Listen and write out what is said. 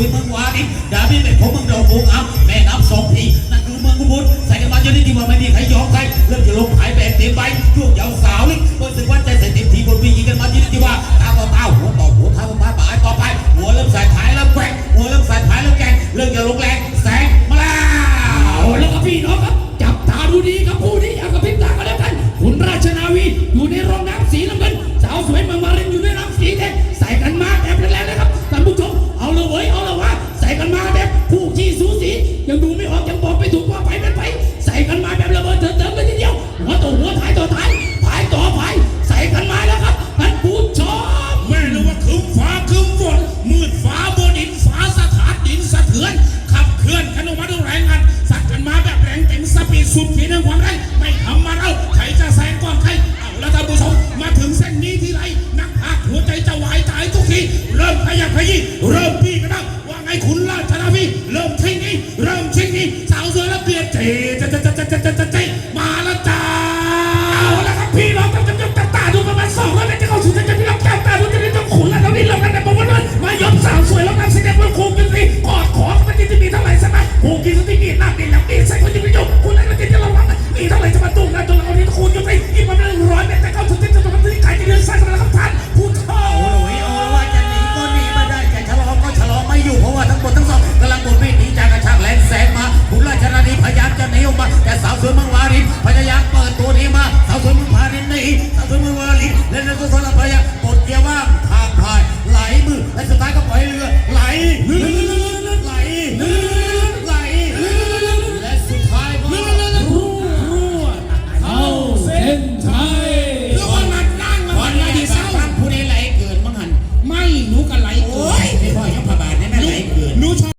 สุยเมืองวานิดาบี้เป็นของเมืองดอกบัวงาแม่น้ำสองทีนั่นคือเมืองกุบุญใส่กันมาจนได้ที่ว่าไม่มีใครยอมใครเริ่มจะลงหายแบบเต็มใบช่วงยาวสาวลิเปิดศึกวันใจใส่เต็มทีบนวียิงกันมาจนได้ที่ว่าตาต่อตาหัวต่อหัวท้าต่อท้าปายต่อไปหัวเริ่มใส่ท้ายแล้วแกว่งหัวเริ่มใส่ท้ายแล้วแกงเริ่มจะลงแรงแสงมาแล้วแล้วครับพี่น้องครับจับตาดูดีครับคู่นี้อย่ากระพริบตากันแล้วกันคุณราชนาวีอยู่ในรองน้ำสีน้ำเงินสาวสวยเมืองวาริน ดขีดแห่งความไรไม่ทำมาเอาใครจะแซงก่อนใครเอาแล้วท่านผู้ชมมาถึงเส้นนี้ทีไรนักพากหัวใจจะวายตายทุกทีเริ่มขยับขยี้เริ่มปีกันแล้วว่าไงคุณราชนาวีเริ่มชิงนี้เริ่มชิงนี้สาวสวยและเบียดเจจะ